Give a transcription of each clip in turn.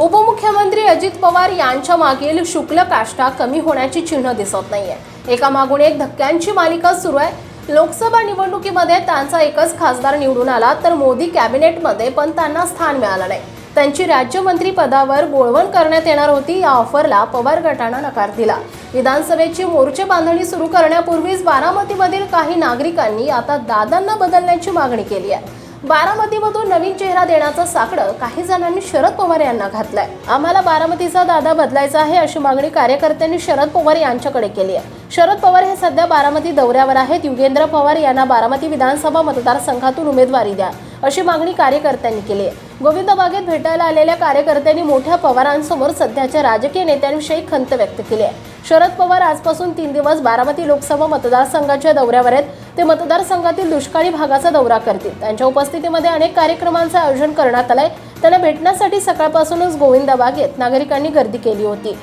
उपमुख्यमंत्री अजित पवार यांच्या मागील शुक्ल काष्टा कमी होण्याची चिन्ह दिसत नाहीये. एका मागून एक धक्क्यांची मालिका सुरू आहे. लोकसभा निवडणुकीमध्ये त्यांचा एकच खासदार निवडून आला तर मोदी कॅबिनेटमध्ये पण त्यांना स्थान मिळालं नाही. त्यांची राज्यमंत्री पदावर बोळवण करण्यात येणार होती या ऑफरला पवार गटानं नकार दिला. विधानसभेची मोर्चे बांधणी सुरू करण्यापूर्वीच बारामतीमधील काही नागरिकांनी आता दादांना बदलण्याची मागणी केली आहे. बारामतीमधून नवीन चेहरा देण्याचं साकडं काही जणांनी शरद पवार यांना घातलंय. आम्हाला बारामतीचा दादा बदलायचा आहे अशी मागणी कार्यकर्त्यांनी शरद पवार यांच्याकडे केली आहे. शरद पवार हे सध्या बारामती दौऱ्यावर आहेत. युगेंद्र पवार यांना बारामती विधानसभा मतदारसंघातून उमेदवारी द्या अशी मागणी कार्यकर्त्यांनी केली आहे. गोविंद बागेत भेटायला आलेल्या कार्यकर्त्यांनी मोठ्या पवारांसमोर सध्याच्या राजकीय नेत्यांविषयी खंत व्यक्त केली आहे. शरद पवार आजपासून तीन दिवस बारामती लोकसभा मतदारसंघाच्या दौऱ्यावर आहेत. ते मतदारसंघातील दुष्काळी भागाचा दौरा करतील. त्यांच्या उपस्थितीमध्ये अनेक कार्यक्रमांचं आयोजन करण्यात आलंय. त्यांना भेटण्यासाठी सकाळपासूनच गोविंदा बागेत नागरिकांनी गर्दी केली होती.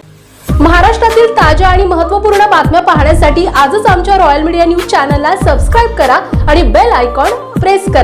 महाराष्ट्रातील ताज्या आणि महत्त्वपूर्ण बातम्या पाहण्यासाठी आजच आमच्या रॉयल मीडिया न्यूज चॅनलला सबस्क्राईब करा आणि बेल आयकॉन प्रेस करा.